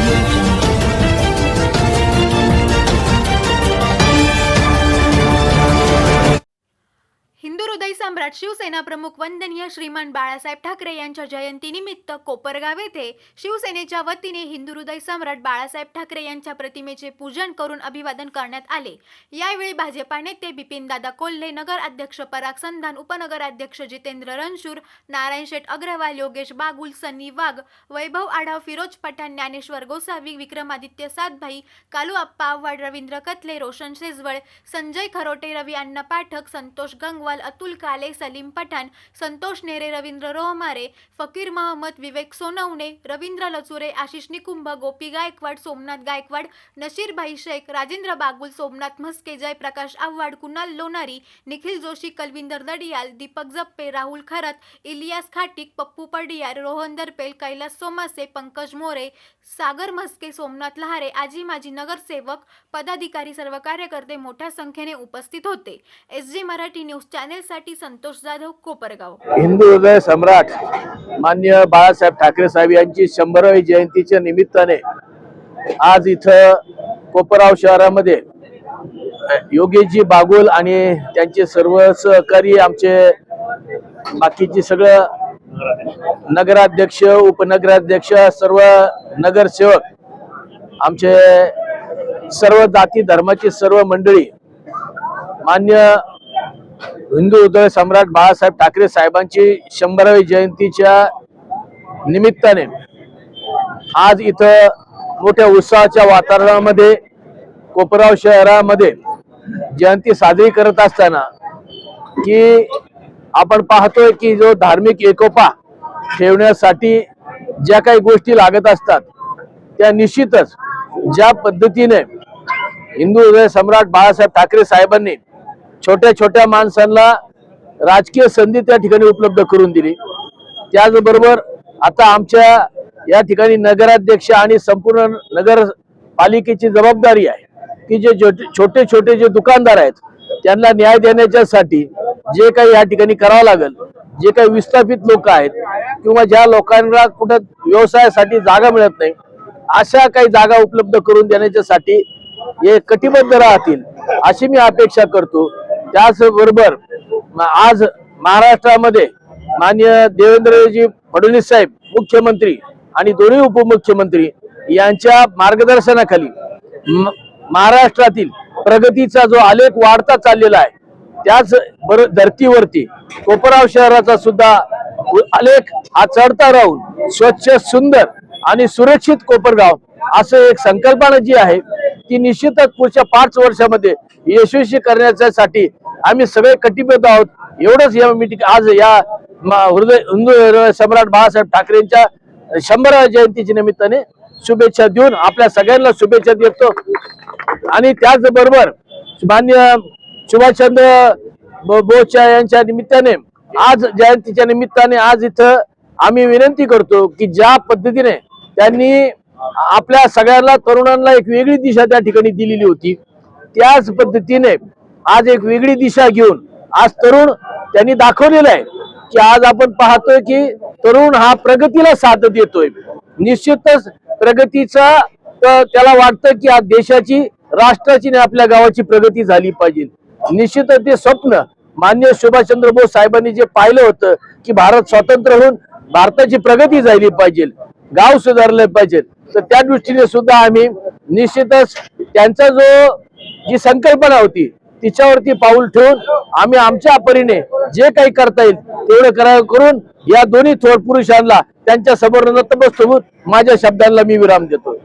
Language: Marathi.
Thank you. हिंदू हृदय सम्राट शिवसेना प्रमुख वंदनीय श्रीमान बाळासाहेब ठाकरे यांच्या जयंतीनिमित्त कोपरगाव येथे शिवसेनेच्या वतीने हिंदू हृदय सम्राट बाळासाहेब ठाकरे यांच्या प्रतिमेचे पूजन करून अभिवादन करण्यात आले. यावेळी भाजपा नेते बिपिनदादा कोल्हे नगर अध्यक्ष पराग संधान उपनगराध्यक्ष जितेंद्र रणशूर नारायण शेठ अग्रवाल योगेश बागुल सनी वाघ वैभव आढाव फिरोज पठाण ज्ञानेश्वर गोसावी विक्रमादित्य सातभाई कालू आप्पा आव्हाड रवींद्र कथले रोशन शेजवळ संजय खरोटे रवी अण्णा पाठक संतोष गंगवाल अतुल काले सलीम पठाण संतोष नेरे रवींद्र रोहमारे फकीर महम्मद विवेक सोनवणे रवींद्र लचुरे आशिष निकुंभ गोपी गायकवाड सोमनाथ गायकवाड नशीरभाई शेख राजेंद्र बागुल सोमनाथ म्हस्के जयप्रकाश आव्हाड कुणाल लोणारी निखिल जोशी कलविंदर दडियाल दीपक जप्पे राहुल खरत इलियास खाटिक पप्पू पडियार रोहन दरपेल कैलास सोमासे पंकज मोरे सागर म्हस्के सोमनाथ लहारे आजी माजी नगरसेवक पदाधिकारी सर्व कार्यकर्ते मोठ्या संख्येने उपस्थित होते. एस जी मराठी न्यूजच्या चॅनेलसाठी संतोष जाधव कोपरगाव. हिंदू हृदय सम्राट मान्य बाळासाहेब ठाकरे साहेब यांची शंभरावी जयंतीच्या निमित्ताने आज इथं कोपराव शहरामध्ये योगीजी योगेशजी बागुल आणि त्यांचे सर्व सहकारी आमचे बाकीचे सगळं नगराध्यक्ष उपनगराध्यक्ष सर्व नगरसेवक आमचे सर्व जाती धर्माची सर्व मंडळी मान्य हिंदू हृदय सम्राट बाळासाहेब ठाकरे साहेबांची शंभरावी जयंतीच्या निमित्ताने आज इथं मोठ्या उत्साहाच्या वातावरणामध्ये कोपराव शहरामध्ये जयंती साजरी करत असताना की आपण पाहतोय की जो धार्मिक एकोपा ठेवण्यासाठी ज्या काही गोष्टी लागत असतात त्या निश्चितच ज्या पद्धतीने हिंदू हृदय सम्राट बाळासाहेब ठाकरे साहेबांनी छोट्या छोट्या माणसांना राजकीय संधी त्या ठिकाणी उपलब्ध करून दिली. त्याचबरोबर आता आमच्या या ठिकाणी नगराध्यक्ष आणि संपूर्ण नगर पालिकेची जबाबदारी आहे की जे छोटे छोटे छोटे जे दुकानदार आहेत त्यांना न्याय देण्याच्यासाठी जे काही या ठिकाणी करावं लागेल जे काही विस्थापित लोक आहेत किंवा ज्या लोकांना कुठं व्यवसायासाठी जागा मिळत नाही अशा काही जागा उपलब्ध करून देण्याच्यासाठी हे कटिबद्ध राहतील अशी मी अपेक्षा करतो. त्याचबरोबर म- आज महाराष्ट्रामध्ये मान्य देवेंद्रजी फडणवीस साहेब मुख्यमंत्री आणि दोन्ही उपमुख्यमंत्री यांच्या मार्गदर्शनाखाली म- महाराष्ट्रातील प्रगतीचा जो आलेख वाढता चाललेला आहे त्याच बर धर्तीवरती कोपराव शहराचा सुद्धा आलेख हा चढता राहून स्वच्छ सुंदर आणि सुरक्षित कोपरगाव असं एक संकल्पना जी आहे की निश्चितच पुढच्या पाच वर्षामध्ये यशस्वी करण्यासाठी आम्ही सगळे कटिबद्ध आहोत. एवढंच या मीटिंग आज या हृदय हिंदू हृदय सम्राट बाळासाहेब ठाकरेंच्या शंभराव्या जयंतीच्या निमित्ताने शुभेच्छा देऊन आपल्या सगळ्यांना शुभेच्छा देतो. आणि त्याचबरोबर मान्य सुभाषचंद्र बोचा बोसच्या यांच्या निमित्ताने आज जयंतीच्या निमित्ताने आज इथं आम्ही विनंती करतो की ज्या पद्धतीने त्यांनी आपल्या सगळ्यांना तरुणांना एक वेगळी दिशा त्या ठिकाणी दिलेली होती. त्याच पद्धतीने आज एक वेगळी दिशा घेऊन आज तरुण त्यांनी दाखवलेलं आहे की आज आपण पाहतोय की तरुण हा प्रगतीला साथ देतोय. निश्चितच प्रगतीचा त्याला वाटतं की आज देशाची राष्ट्राची आणि आपल्या गावाची प्रगती झाली पाहिजे. निश्चितच ते स्वप्न मान्य सुभाषचंद्र बोस साहेबांनी जे पाहिलं होतं की भारत स्वतंत्र होऊन भारताची प्रगती झाली पाहिजे. गाव सुधारले पाहिजे. तर त्या दृष्टीने सुद्धा आम्ही निश्चितच त्यांचा जो जी संकल्पना होती तिच्यावरती पाऊल ठेवून आम्ही आमच्या परीने जे काही करता येईल तेवढं करा करून या दोन्ही थोर पुरुषांना त्यांच्यासमोर नतमस्तक होऊन माझ्या शब्दांना मी विराम देतो.